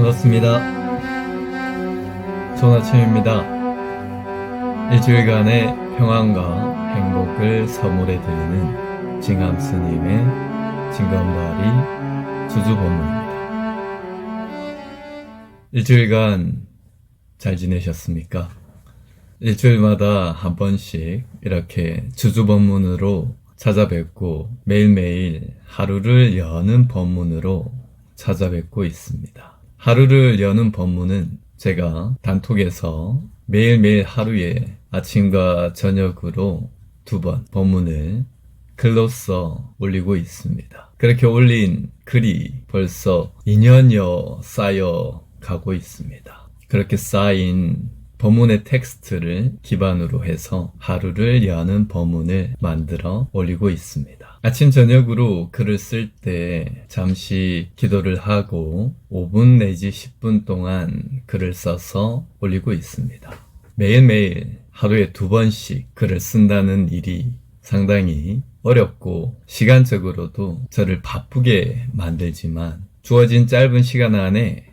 반갑습니다. 좋은 아침입니다. 일주일간의 평안과 행복을 선물해 드리는 징암 스님의 징검다리 주주 법문입니다. 일주일간 잘 지내셨습니까? 일주일마다 한 번씩 이렇게 주주 법문으로 찾아뵙고 매일매일 하루를 여는 법문으로 찾아뵙고 있습니다. 하루를 여는 법문은 제가 단톡에서 매일매일 하루에 아침과 저녁으로 두 번 법문을 글로 써 올리고 있습니다. 그렇게 올린 글이 벌써 2년여 쌓여 가고 있습니다. 그렇게 쌓인 법문의 텍스트를 기반으로 해서 하루를 여는 법문을 만들어 올리고 있습니다. 아침 저녁으로 글을 쓸 때 잠시 기도를 하고 5분 내지 10분 동안 글을 써서 올리고 있습니다. 매일매일 하루에 두 번씩 글을 쓴다는 일이 상당히 어렵고 시간적으로도 저를 바쁘게 만들지만 주어진 짧은 시간 안에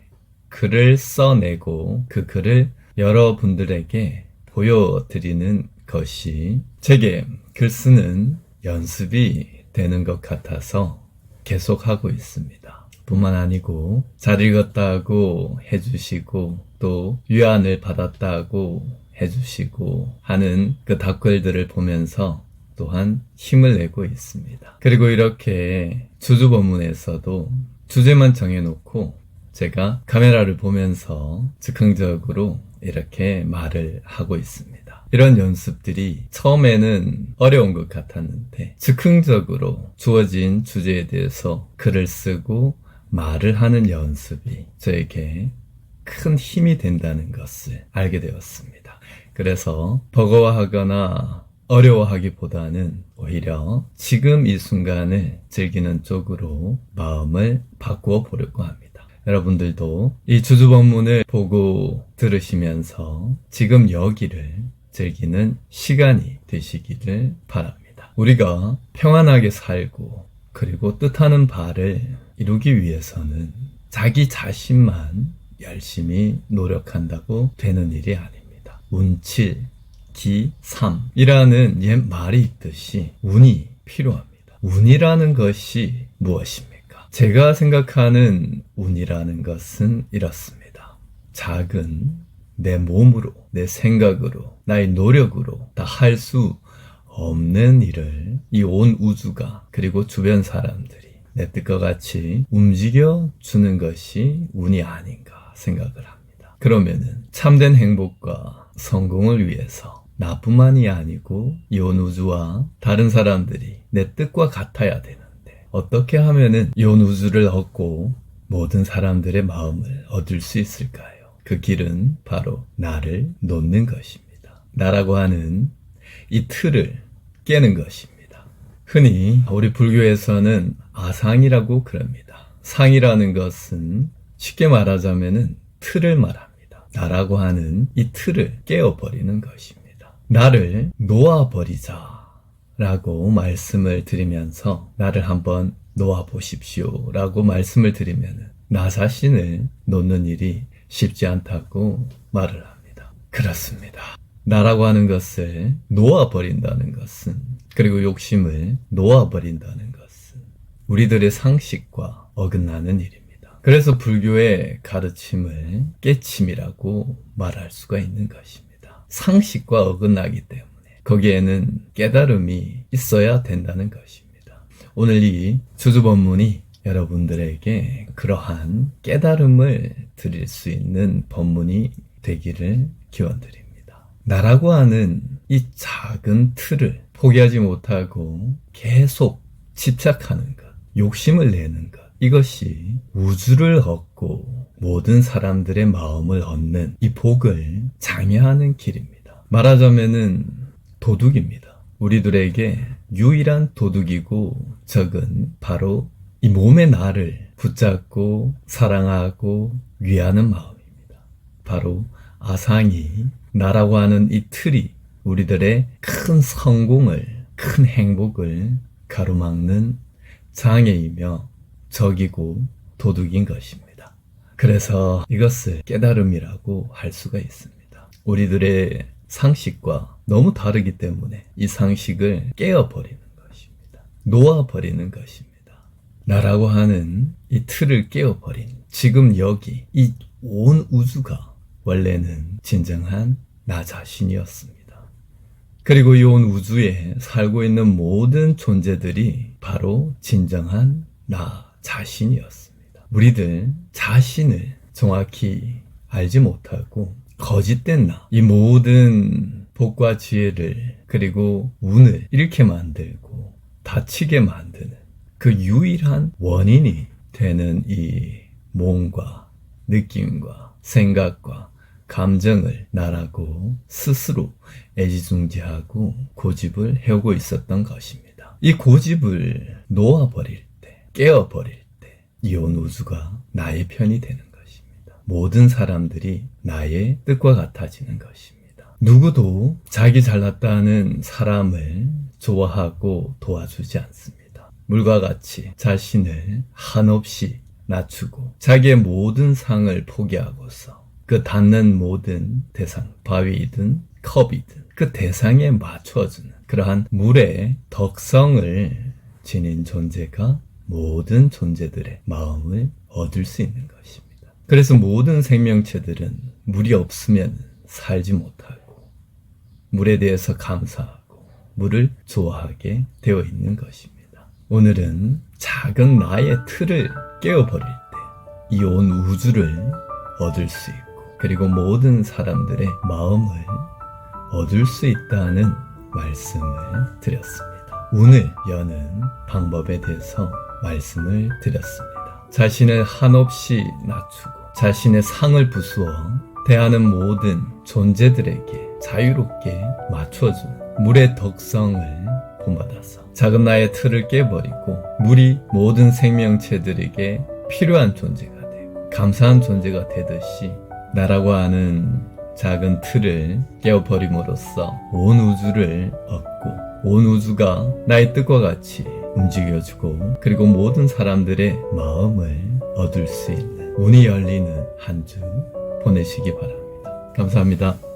글을 써내고 그 글을 여러분들에게 보여드리는 것이 제게 글 쓰는 연습이 되는 것 같아서 계속 하고 있습니다. 뿐만 아니고 잘 읽었다고 해주시고 또 유안을 받았다고 해주시고 하는 그 답글들을 보면서 또한 힘을 내고 있습니다. 그리고 이렇게 주주 법문에서도 주제만 정해놓고 제가 카메라를 보면서 즉흥적으로 이렇게 말을 하고 있습니다. 이런 연습들이 처음에는 어려운 것 같았는데 즉흥적으로 주어진 주제에 대해서 글을 쓰고 말을 하는 연습이 저에게 큰 힘이 된다는 것을 알게 되었습니다. 그래서 버거워하거나 어려워하기보다는 오히려 지금 이 순간을 즐기는 쪽으로 마음을 바꾸어 보려고 합니다. 여러분들도 이 주주법문을 보고 들으시면서 지금 여기를 즐기는 시간이 되시기를 바랍니다. 우리가 평안하게 살고 그리고 뜻하는 바를 이루기 위해서는 자기 자신만 열심히 노력한다고 되는 일이 아닙니다. 운칠, 기, 삼이라는 옛 말이 있듯이 운이 필요합니다. 운이라는 것이 무엇입니까? 제가 생각하는 운이라는 것은 이렇습니다. 작은 내 몸으로, 내 생각으로, 나의 노력으로 다 할 수 없는 일을 이 온 우주가 그리고 주변 사람들이 내 뜻과 같이 움직여 주는 것이 운이 아닌가 생각을 합니다. 그러면은 참된 행복과 성공을 위해서 나뿐만이 아니고 이 온 우주와 다른 사람들이 내 뜻과 같아야 되는 어떻게 하면은 연 우주를 얻고 모든 사람들의 마음을 얻을 수 있을까요? 그 길은 바로 나를 놓는 것입니다. 나라고 하는 이 틀을 깨는 것입니다. 흔히 우리 불교에서는 아상이라고 그럽니다. 상이라는 것은 쉽게 말하자면은 틀을 말합니다. 나라고 하는 이 틀을 깨어버리는 것입니다. 나를 놓아버리자. 라고 말씀을 드리면서 나를 한번 놓아 보십시오 라고 말씀을 드리면 나 자신을 놓는 일이 쉽지 않다고 말을 합니다. 그렇습니다. 나라고 하는 것을 놓아버린다는 것은 그리고 욕심을 놓아버린다는 것은 우리들의 상식과 어긋나는 일입니다. 그래서 불교의 가르침을 깨침이라고 말할 수가 있는 것입니다. 상식과 어긋나기 때문에 거기에는 깨달음이 있어야 된다는 것입니다. 오늘 이 주주법문이 여러분들에게 그러한 깨달음을 드릴 수 있는 법문이 되기를 기원드립니다. 나라고 하는 이 작은 틀을 포기하지 못하고 계속 집착하는 것, 욕심을 내는 것, 이것이 우주를 얻고 모든 사람들의 마음을 얻는 이 복을 장려하는 길입니다. 말하자면은 도둑입니다. 우리들에게 유일한 도둑이고 적은 바로 이 몸의 나를 붙잡고 사랑하고 위하는 마음입니다. 바로 아상이 나라고 하는 이 틀이 우리들의 큰 성공을, 큰 행복을 가로막는 장애이며 적이고 도둑인 것입니다. 그래서 이것을 깨달음이라고 할 수가 있습니다. 우리들의 상식과 너무 다르기 때문에 이 상식을 깨어버리는 것입니다. 놓아버리는 것입니다. 나라고 하는 이 틀을 깨어버린 지금 여기 이 온 우주가 원래는 진정한 나 자신이었습니다. 그리고 이 온 우주에 살고 있는 모든 존재들이 바로 진정한 나 자신이었습니다. 우리들 자신을 정확히 알지 못하고 거짓된 나, 이 모든 복과 지혜를 그리고 운을 잃게 만들고 다치게 만드는 그 유일한 원인이 되는 이 몸과 느낌과 생각과 감정을 나라고 스스로 애지중지하고 고집을 해오고 있었던 것입니다. 이 고집을 놓아버릴 때, 깨어버릴 때, 이온 우주가 나의 편이 되는. 모든 사람들이 나의 뜻과 같아지는 것입니다. 누구도 자기 잘났다는 사람을 좋아하고 도와주지 않습니다. 물과 같이 자신을 한없이 낮추고 자기의 모든 상을 포기하고서 그 닿는 모든 대상, 바위이든 컵이든 그 대상에 맞춰주는 그러한 물의 덕성을 지닌 존재가 모든 존재들의 마음을 얻을 수 있는 것입니다. 그래서 모든 생명체들은 물이 없으면 살지 못하고 물에 대해서 감사하고 물을 좋아하게 되어 있는 것입니다. 오늘은 작은 나의 틀을 깨어버릴 때 이 온 우주를 얻을 수 있고 그리고 모든 사람들의 마음을 얻을 수 있다는 말씀을 드렸습니다. 운을 여는 방법에 대해서 말씀을 드렸습니다. 자신을 한없이 낮추고 자신의 상을 부수어 대하는 모든 존재들에게 자유롭게 맞춰주는 물의 덕성을 본받아서 작은 나의 틀을 깨버리고 물이 모든 생명체들에게 필요한 존재가 되고 감사한 존재가 되듯이 나라고 하는 작은 틀을 깨어버림으로써 온 우주를 얻고 온 우주가 나의 뜻과 같이 움직여주고 그리고 모든 사람들의 마음을 얻을 수 있는 운이 열리는 한주 보내시기 바랍니다. 감사합니다.